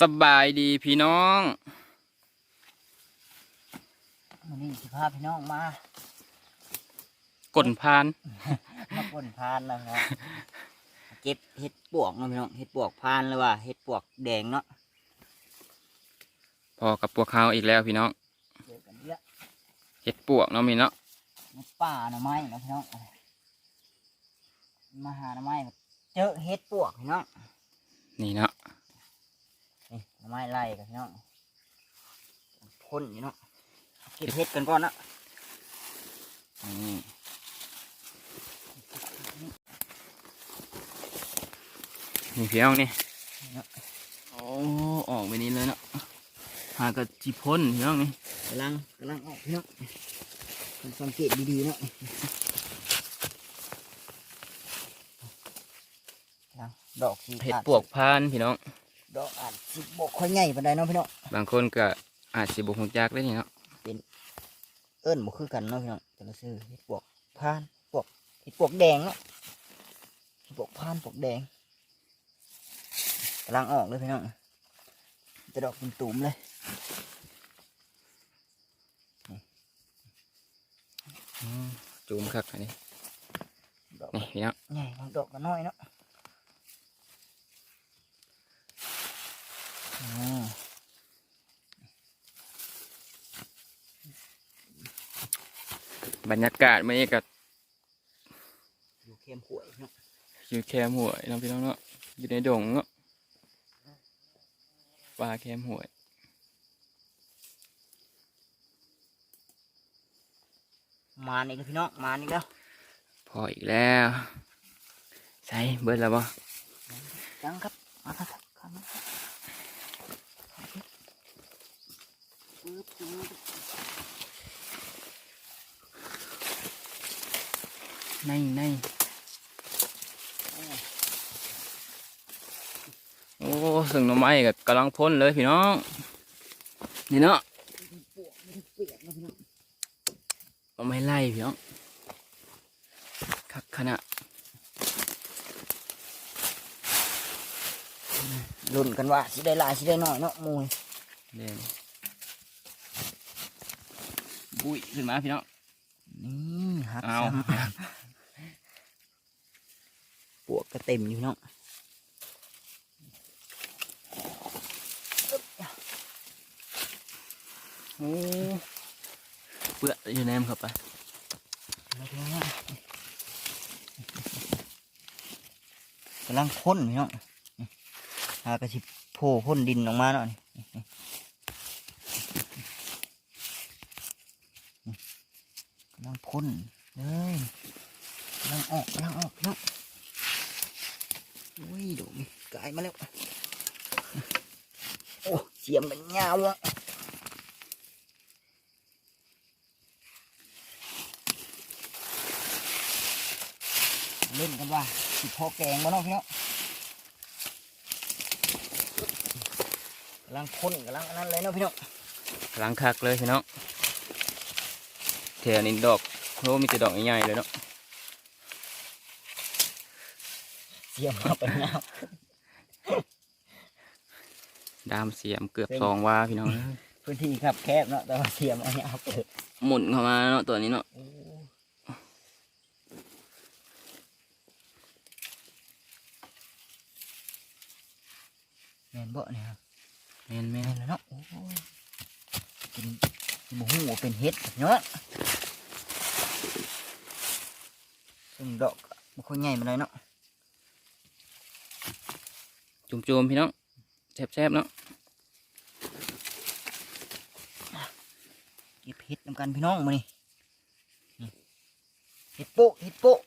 สบายดีพี่น้องวันนี้สิพาพี่น้องมากดพาน มาป่นพานแล้วครับเก็บเห็ดปวกเนาะพี่น้องเห็ดปวกพานเลยว่าเห็ดปวกแดงเนาะพอกับพวกเขาอีกแล้วพี่น้องเจอกันเยอะเห็ดปวกเนาะมีเนาะในป่าหน่อไม้เนาะพี่น้องมาหาหน่อไม้เจอเห็ดปวกพี่น้องนี่เนาะนี่หน่อ ไม้ไล่กันพี่น้องพ่นอยู่เนาะเก็บเห็ดกันก่อนเนาะนี่นี่พี่น้องนี่โอ้ออกไปนี้เลยเนาะหากระจิพ่นพี่น้องนี่กำลังกำลังออกพี่น้องสังเกตดีๆเนาะกำลังดอกสีเห็ดขาปวกพานพี่น้อง ดอกอาจสิบกค่อยใหญ่ปานใดเนาะพี่น้องบางคนก็อาจสิบุกหงจักได้นี่เนาะเอิ้นบ่คือกันเนาะพี่น้องแต่ละชื่อเห็ดปวกพานปวกเห็ดปวกแดงเนาะเห็ดปวกพานปวกแดงกำลังออกเลยพี่น้องจะดอกเป็นตุ่มเลยอืมจูมคักอันนี้ดอกนี่พี่น้องใหญ่บางดอกก็น้อยเนาะอืม บรรยากาศมื่อนี้ก็อยู่เข้มหวยเนาะอยู่แคมหวยเนาะพี่น้องเนาะอยู่ในดงเนาะปลาแคมหวยมานี่แล้วพี่น้องมานี่แล้วพออีกแล้ว ใช่เบิดแล้วบ่จังครับมาครับครับมาครับปึ๊บปึ๊บ ในในโอ้สึงหน่อไม้ก็กำลังพ่นเลยพี่น้อง นี่เนาะปวกไม่ได้เปียกนะพี่น้องหน่อไม้ไล่พี่น้องคักขนาดลุ้นกันว่าสิได้หลายสิได้น้อยเนาะหมูยเด่นบุ้ยขึ้นมาพี่น้องนี่ฮักเอาซ้ำ ปวกก็เต็มอยู่เนาะโอ้เปื้อนอยู่แนมเข้าไปมาพี่น้องกำลังพ่นพี่น้องหากระชิบโผล่พ่นดินออกมาเนาะนี่กำลังพ่นเลยกำลังออกกำลังออกพี่น้อง อ้ยดูกลายมาแล้ว โอ้เสียมกันยาวอะเล่นกันว่าสิพอแกงมาเนาะพี่เนาะกำลังพ่นกำลังอันนั้นเลยเนาะพี่เนาะกำลังคักเลยพี่น้องแถวนี้ดอกโอ้มีแต่ดอกใหญ่ๆเลยเนาะ เสียมมาไปแล้วดามเสียมเกือบสองว่าพี่น้องพื้นที่ครับแคบเนาะแต่ว่าเสียมอันนี้เอาเปิดหมุนเข้ามาเนาะตัวนี้เนาะแมนเบาะเนี่ยครับแม่นแมแม่นนแล้วเนาะโอ้ยเป็นหมูหูว่าเป็นเห็ดเนาะซึ่งดอกมันค่อยใหญ่มาเลยเนาะ จุ่มๆพี่น้องแซ่บๆเนาะเก็บเห็ดนำกันพี่น้องมานี่นี่เห็ดโปะเห็ดโปะ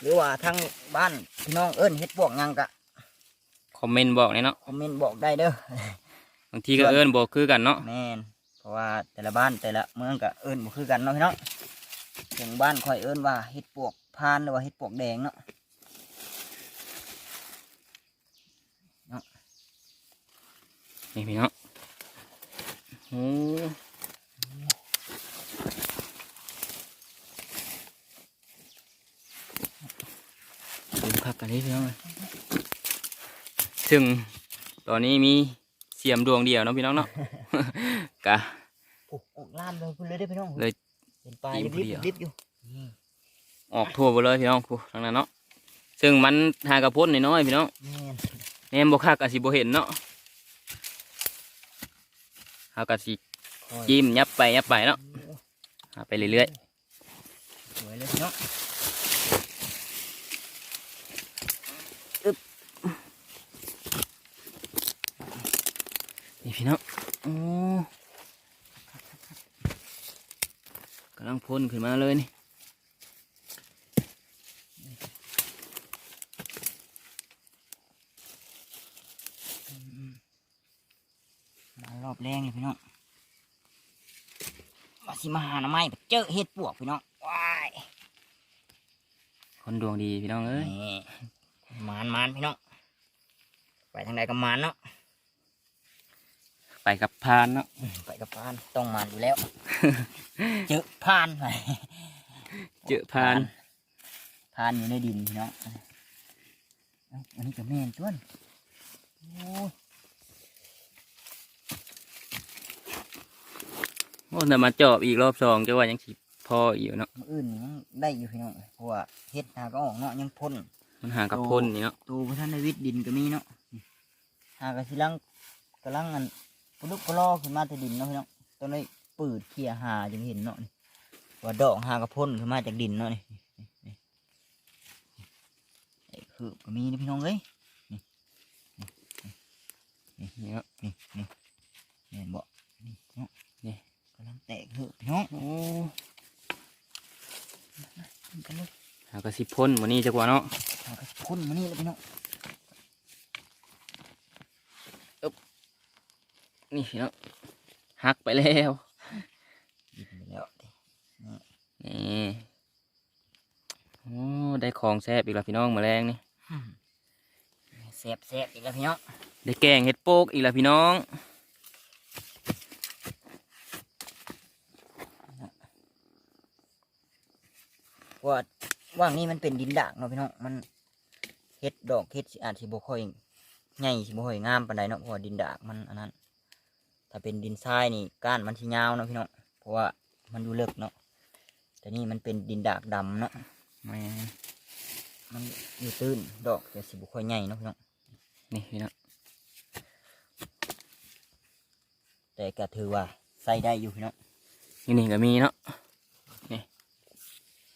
หรือว่าทางบ้านพี่น้องเอิ้นเห็ดปวกหยังกะคอมเมนต์บอกเลยเนาะคอมเมนต์บอกได้เด้อบางทีก็เอิ้นบอกคือกันเนาะแม่นเพราะว่าแต่ละบ้านแต่ละเมืองก็เอิ้นบ่คือกันเนาะพี่น้องอย่างบ้านข่อยเอิ้นว่าเห็ดปวกพานหรือว่าเห็ดปวกแดงเนาะ นี่พี่น้องโอ้จุ่มคักกันนี้พี่น้องเลยซึ่งตอนนี้มีเสียมดวงเดียวเนาะพี่น้องเนาะกะโอ้ออกล่ามเลยพุ่นเลยได้อพี่น้องเลยเป็นปลายอิ่มริบเดียวๆริบๆอยู่นี่ออกทั่วไปเลยพี่น้องกูทางนั้นเนาะซึ่งมันหากระพ้นน้อยๆพี่น้องแม่นแนมบคักอาสิบ่เห็นเนาะ เฮากะสิคอยจิ้มยับไปยับไปเนาะหาไปเรื่อยสวยเลยพี่น้องๆนี่พี่น้องโอ้กำลังพ่นขึ้นมาเลยนี่ รอบแรงเลยพี่น้องมาสิมาหาหน่อไม้เจอเห็ดปวกพี่น้องว้ายคนดวงดีพี่น้องเอ้ยนี่มานมานพี่น้องไปทางใดก็มานเนาะไปกับพานเนาะไปกับพานต้องมานอยู่แล้ว เจอพานไปเจอพานพานอยู่ในดินพี่น้องเอ้าอันนี้ก็แม่นจ้วนโอ้ย โอ้แต่มาจอบอีกรอบสองจะว่ายังสิพออีกเนาะมื้ออื่นนี่ยังได้อยู่พี่น้องเพราะว่าเฮ็ดหาก็ออกเนาะยังพ่นมันหากับพ่นนี่เนาะตูพระท่านในวิทย์ดินก็มีเนาะหากระสิลังกำลังอันปลุกปลอขึ้นมาแต่ดินเนาะพี่น้องตอนนี้ปืดเขี่ยหาจึงเห็นเนาะนี่ว่าดอกหากระพ่นขึ้นมาจากดินเนาะนี่นี่นี่ไอ้คือก็มีนี่พี่น้องเอ้ยนี่เนาะนี่นี่เห็นบ่นี่เนาะ นี่กำลังแตกเหอะพี่น้องโอ้กันเลยหากระสิพ่นวันนี้จะกว่าเนาะหากระพ่นมานี่เลยพี่น้องนี่พี่น้องหักไปแล้วดินไปแล้วดินี่โอ้ได้ของแซ่บอีกแล้วพี่น้องแมาแรงนี่แสบแสบอีกแล้วพี่น้องได้แกงเห็ดโปกอีกแล้วพี่น้อง ว่าว่างนี้มันเป็นดินด่างเนาะพี่น้องมันเฮ็ดดอกเฮ็ดสิอาจสิบ่ค่อยใหญ่สิบ่ค่อยงามปานใดเนาะเพราะว่าดินด่างมันอันนั้น ถ้าเป็นดินทรายนี่ก้านมันสิยาวเนาะพี่น้องเพราะว่ามันอยู่ลึกเนาะแต่นี่มันเป็นดินดากดำเนาะแม่มันอยู่ตื้นดอกจะสิบ่ค่อยใหญ่เนาะพี่น้องนี่พี่น้องแต่ก็ถือว่าใส่ได้อยู่พี่น้องอยู่นี่ก็มีเนาะนี่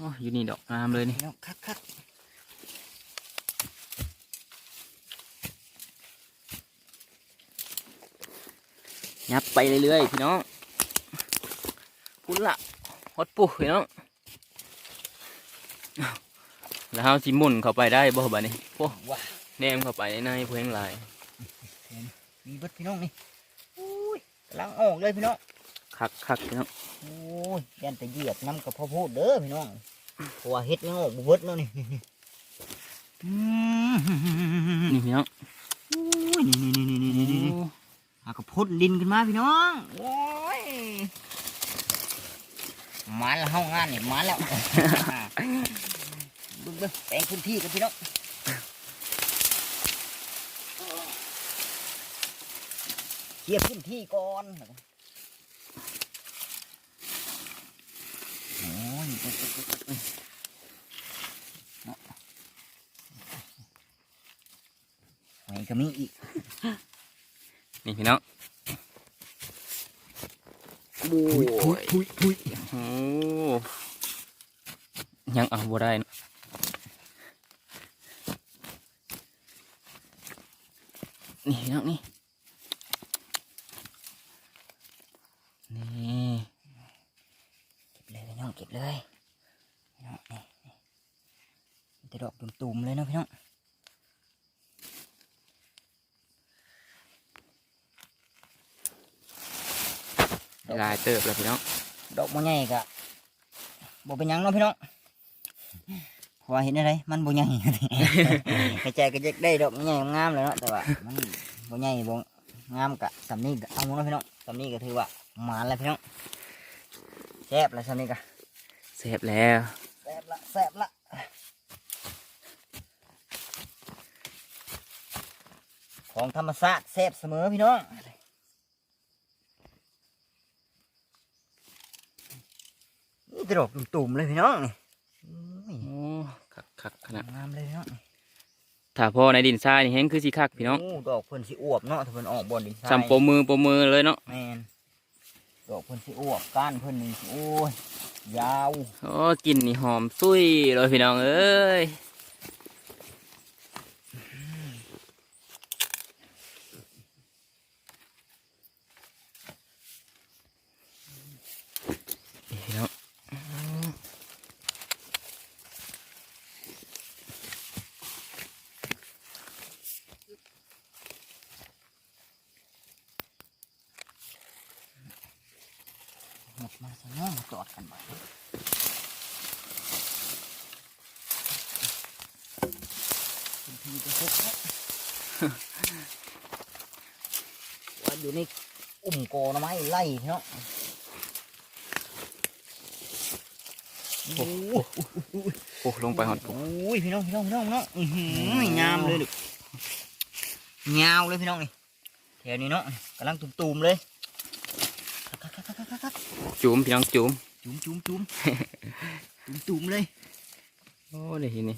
โอ้อยู่นี่ดอกงามเลยนี่พี่น้องคักคักยับไปเรื่อยๆพี่น้องพุ่นละฮดปุ๊พี่น้องแล้วเราสิหมุนเข้าไปได้บ่บัดนี้โอ้ว้าแนมเข้าไปในในเพลงหลายมีเบิดพี่น้องนี่อุ้ยกำลังออกเลยพี่น้อง คักคักพี่น้องโอ้ยยันแต่เหยียบน้ำกับพ่อพูดเด้อพี่น้องเพราะว่าเฮ็ดยังออกบ่เบิดเนาะนี่อืมนี่พี่น้องโอ้ยนี่นี่นี่นี่นี่นี่นี่หากระพุดดินขึ้นมาพี่น้องโอ้ยมาแล้วห้องงานเนี่ยมาแล้วเบึ้งเบึ้งแปลงพื้นที่กันพี่น้องเคลียร์พื้นที่ก่อนโเอ้ยเอ้ยเอ้ยเอ้ยเนาะไว้ก็มีอีก นี่พี่น้องโอ้ยยทุยโอ้ยังเอาบ่ได้นะนี่พี่น้องนี่ เก็บเลยพี่น้องเก็บเลยพี่น้องนี่นี่มีแต่ดอกตุ่มๆเลยเนาะพี่น้อง ลาย เติบแล้วพี่น้องดอกบ่ใหญ่กะบ่เป็นหยังเนาะพี่น้องเพราะว่าเห็นอะไรมันบ่ใหญ่กระจายก็จะได้ดอกใหญ่งามเลยเนาะแต่ว่ามันบ่ใหญ่บ่งามกะสำนี้ก็เอาเนาะพี่น้องสำนี้ก็ถือว่าหมานแล้วพี่น้องแซ่บแล้วสำนี้กะเสร็จแล้วแซ่บละแซ่บละของธรรมชาติแซ่บเสมอพี่น้อง นี่ตลกตุ่มๆเลยพี่น้องนี่อุ้ยโอ้คักคักขนาดงามเลยพี่น้องถ้าพอในดินทรายนี่แห้งคือสิคักพี่น้องโดอกเพิ่นสิอวบเนาะถ้าเพิ่นออกบนดินทรายซ้ำโปมือโปมือเลยเนาะแมนดอกเพิ่นสิอวบก้านเพิ่นนี่สิโอ้ยยาวโอ้กลินนี่หอมซุยเลยพี่น้องเอ้ย มดมาซะเนาะมาจอดกันบ่คุณพี่จะพกเนาะว่าอยู่ในอุ่มโกหนะไม้ไล่เนาะโอ้โหโอ้ลงไปหอดปุ๊บโอ้ยพี่น้องพี่น้องพี่น้องพี่น้องอื้อหืองามเลยลูกงาวเลยพี่น้องนี่แถวนี้เนาะกำลังตุ่มๆเลยคักคักคักคักคักคัก จุ่มพี่น้องจุ่มจุ่มจุ่มจุ่มจุ่มจุ่มเลยโอ้เดี๋ยวทีนี้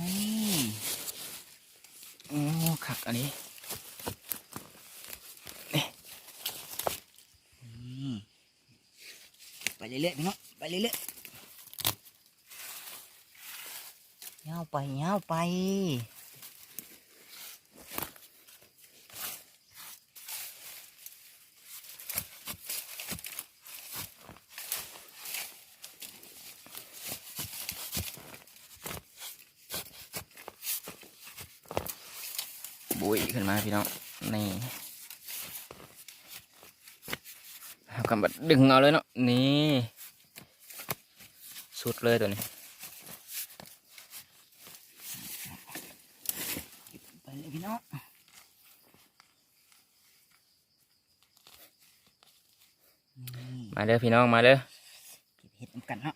นี่โอ้คักอันนี้นี่ไปเรื่อยๆพี่น้องไปเรื่อยๆยาวไปยาวไป ขึ้นมาพี่น้องนี่เอากำบัดดึงเอาเลยเนาะนี่สุดเลยตัวนี้ไปเลยพี่น้องนี่มาเด้อพี่น้องมาเด้อเก็บเห็ดนำกันเนาะ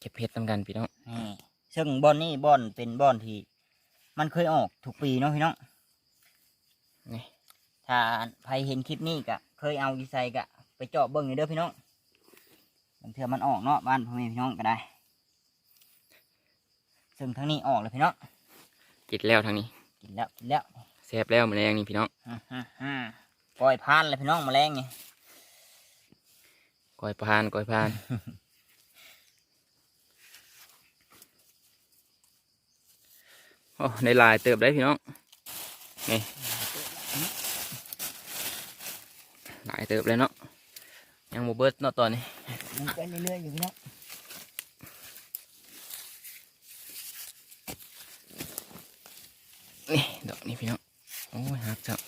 เก็บเห็ดทำกันพี่น้องนี่ซึ่งบอนนี่บอนเป็นบอนที่มันเคยออกทุกปีเนาะพี่น้อง นี่ถ้าใครเห็นคลิปนี้ก็เคยเอาอีไซก็ไปเจาะเบิ้งอยู่เด้อพี่น้องบางเทื่อมันออกเนาะบ้านพ่อแม่พี่น้องก็ได้ ซึ่งทั้งนี้ออกเลยพี่น้องกินแล้วทางนี้กินแล้วกินแล้วแซ่บแล้วแมลงนี่พี่น้องฮ่าฮ่าฮ่าปล่อยพานเลยพี่น้องแมลงไงก้อยพานก้อยพานโอ้ในลายเติบได้พี่น้องนี่ หลายเติบเลยเนาะยังโมเบิร์ตเนาะตอนนี้มันไปเรื่อยๆอยู่พี่น้องนี่ดอกนี่พี่น้องโอ้ยหักจับ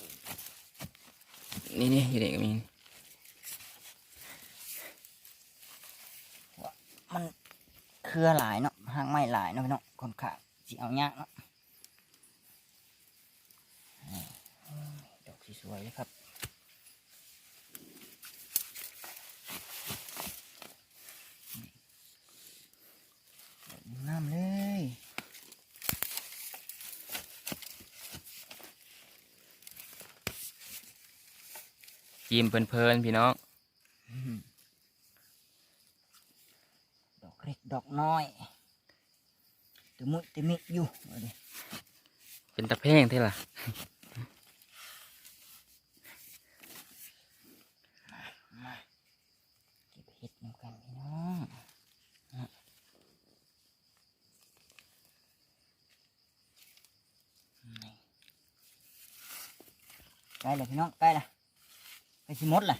นี่นี่อยู่เด็กก็มีมันเครือหลายเนาะหางไม้หลายเนาะพี่น้องคนขาสิเอายากเนาะนี่ดอกสวยๆเลยครับนี่งามเลย ยิ้มเพลินๆพี่น้องอืมดอกเล็กดอกน้อยตะมุยตะมิอยู่เอาดิเป็นตะแพงเท่ล่ะมาเก็บเห็ดนำกันพี่น้องนะนี่ใกล้แล้วพี่น้องใกล้แล้ว ไปสิหมดแหละ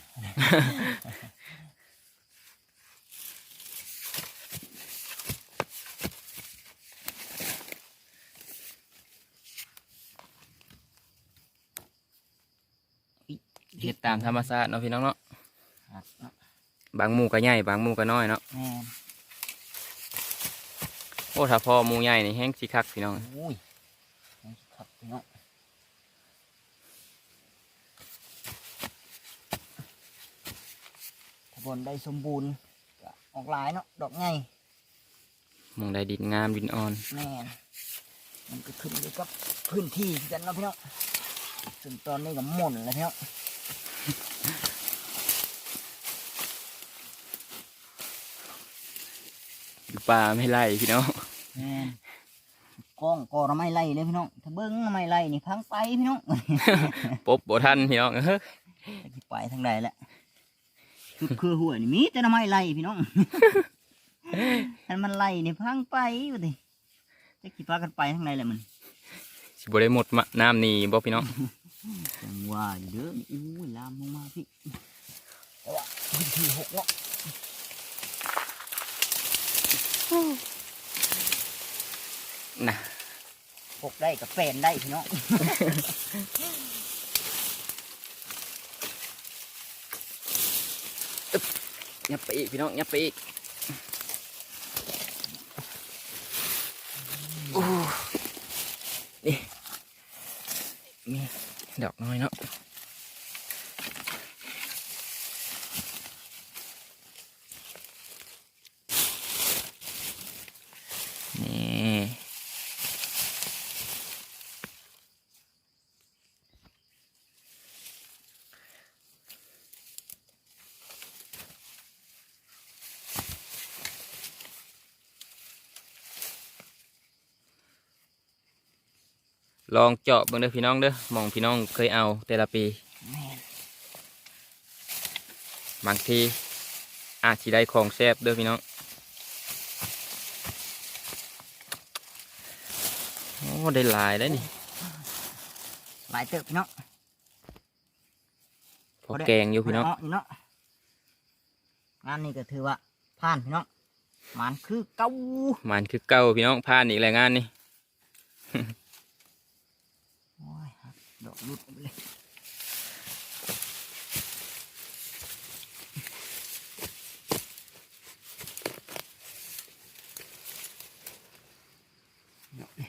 เห็ดตามธรรมชาติเนาะพี่น้องเนาะหักเนาะบางหมูก็ใหญ่บางหมูก็น้อยเนาะแม่นโอ้ถ้าพอหมูใหญ่นี่แห้งสิคักพี่น้อง อุ้ยนี่ครับพี่น้อง ถ้าบนได้สมบูรณ์ก็ออกหลายเนาะดอกใหญ่หมองใดดินงามดินอ่อนแม่นมันก็ขึ้นอยู่กับพื้นที่กันเนาะพี่น้องซึ่งตอนนี้ก็หม่นแล้วพี่น้องอยู่ป่าไม่ไล่พี่น้องแม่นกล้องก็เราไม่ไล่เลยพี่น้องถ้าเบิ้งไม่ไล่นี่พังไปพี่น้อง ปบบ่ทันพี่น้องเฮ้ย จะไปทางใดแหละ คือคือหัวนี่มีแต่ทำไมไล่พี่น้องอันมันไล่นี่พังไปอยู่ดิจะขี่ปลากันไปทางใดแหละมันสิบ่ได้หมดมะน้ำนี่บ่พี่น้องจังว่าอยู่เด้อนี่อู้ยลามลงมาพี่แต่ว่าพื้นที่หกเนาะนะหกได้กับแฟนได้พี่น้อง ยับไปอีกพี่น้องยับไปอีกโอ้นี่นี่ดอกน้อยเนาะนี่ ลองเจาะเบิ่งเด้อพี่น้องเด้อหมองพี่น้องเคยเอาแต่ละปีแม่นบางทีอาจสิได้ของแซ่บเด้อพี่น้องโอ้ได้หลายได้วนี่หลายเติบพี่น้องพอแกงอยู่พี่น้องเาะเนาะงานนี้ก็ถือว่าผ่านพี่น้องมันคือเก้ามันคือเก่าพี่น้องผ่านอีกแล้วงานนี่โอ้ยหัก ดอกหลุดออกไปเลยดอกนี่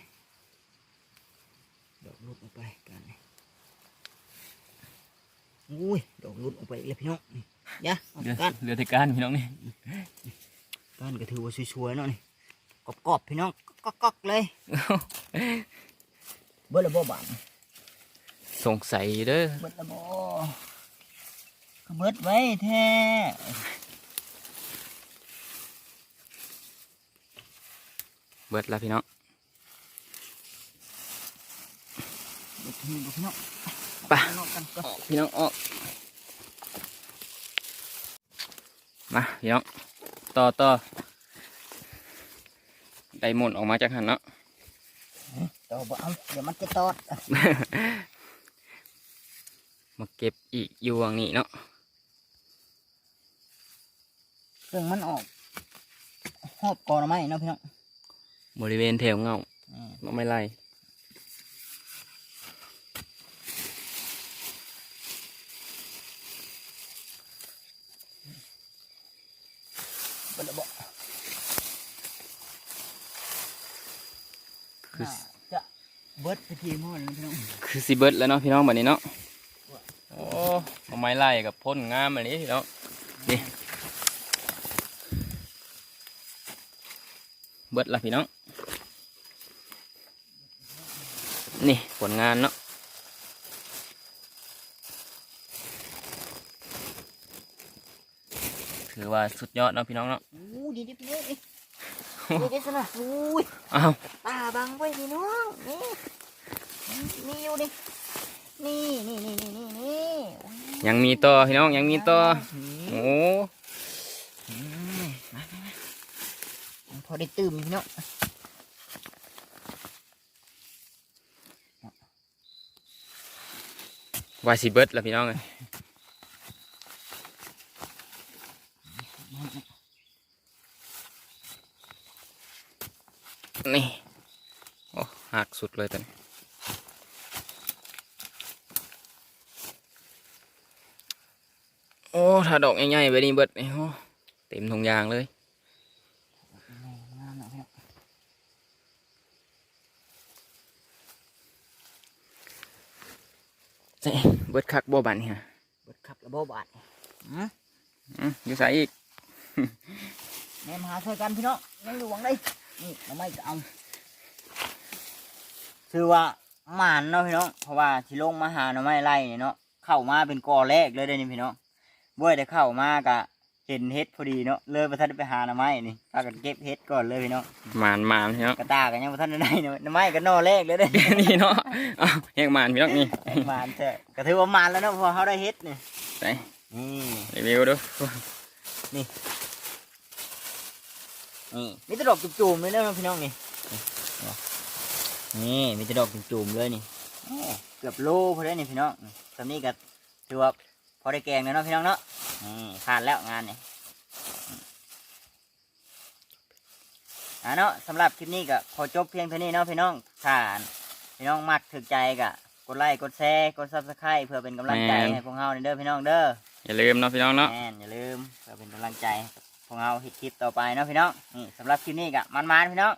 ดอกหลุดออกไปกันนี่อุ้ยดอกหลุดออกไปอีกแล้วพี่น้องนี่เดี๋ยวเอาเรือกันเรือที่การพี่น้องนี่กันก็ถือว่าสวยๆเนาะนี่กรอบๆพี่น้องก๊อกๆเลย เบิดละบ่บาน สงสัยเด้อเบิดละบ่ก็เบิดไว้แท้เบิดแล้วพี่น้องเบิดทีบ่พี่น้องไปข้างนอกกันก็ออกพี่น้องออกมาพี่น้องต่อต่อได้หมดออกมาจากหันเนาะต่อบ่เอาเดี๋ยวมันจะตอด มาเก็บอีกอยู่วังนี้เนาะซึ่งมันออกหอบกอหน่อไม้เนาะพี่น้องบริเวณแถวเงานี่เราไม่ไล่เบิดละบ่คือ น่าจะเบิดไปทีหมดเลยพี่น้องคือสิเบิดแล้วเนาะพี่น้องแบบนี้เนาะโอ้เอา ไม้ไล่กับพ่นงามแบบนี้พี่น้องนี่เบิดละพี่น้อง นี่ผลงานเนาะถือว่าสุดยอดเนาะพี่น้องเนาะอู้ดีดิพี่น้องนี่ดีดิสนะอู้ยอ้าวตาบังไว้พี่น้อง นี่มีอยู่นี่นี่นี่นี่นี่นี่นี่ ยังมีต่อพี่น้องยังมีต่อนี่โอ้อืมมามามาพอได้ตื่มพี่น้องว่าสิเบิดละพี่น้องเลยนี่ โอ้หักสุดเลยตอนนี้โอ้ ถ้าดอกใหญ่ๆไปนี่เบิดนี่โอ้เต็มทุงยางเลยงามนะพี่น้องเอ้ยเบิดคักบ่บันนี่ฮะเบิดขับระบบบาดอืมอืมอยู่ใส่อีกแม่มาหาช่วยกันพี่น้องยังอยู่หวังได้นี่หน่อไม้ก็เอาคือว่าหมานเนาะพี่น้องเพราะว่าที่ลงมาหาหน่อไม้ไล่เนี่ยเนาะเข้ามาเป็นกอแรกเลยเด้อนี่พี่น้อง บ่ได้เข้ามากะเห็นเฮ็ดพอดีเนาะเลยประทันได้ไปหาหน่อไม้นี่พากันเก็บเฮ็ดก่อนเลยพี่น้องหมานหมานพี่น้องกระตากันยังประทันได้ได้เนาะหน่อไม้ก็นอแรกเลยเด้อ นี่เนาะอ้าวแหกหมานพี่น้องนี่หมานเถอะก็ถือว่าหมานแล้วเนาะเพอเขาได้เฮ็ดนี่ไปนี่รีวิวดูนี่มีแต่ดอกจุ่มๆเลยเนาะพี่น้องนี่นี่นี่มีแต่ดอกจุ่มๆเลยนี่โอ้เกือบโลพอได้นี่พี่น้องตอนนี้ก็ถือว่าพ อได้แกงแล้วเนาะพี่น้องเนาะนี่ผ่านแล้วงานนี่อ่าเนาะสำหรับคลิปนี้ก็ขอจบเพียงเท่านี้เนาะพี่น้องถ้าพี่น้องมักถึกใจก็กดไลค์กดแชร์กดซับสไครต์เพื่อเป็นกำลังใจให้พวกเราเด้อพี่น้องเด้ออย่าลืมเนาะพี่น้องเนาะ แม่นอย่าลืมเพื่อเป็นกำลังใจให้พวกเราเฮ็ดคลิปต่อไปเนาะพี่น้องนี่สำหรับคลิปนี้ก็มันๆพี่น้อง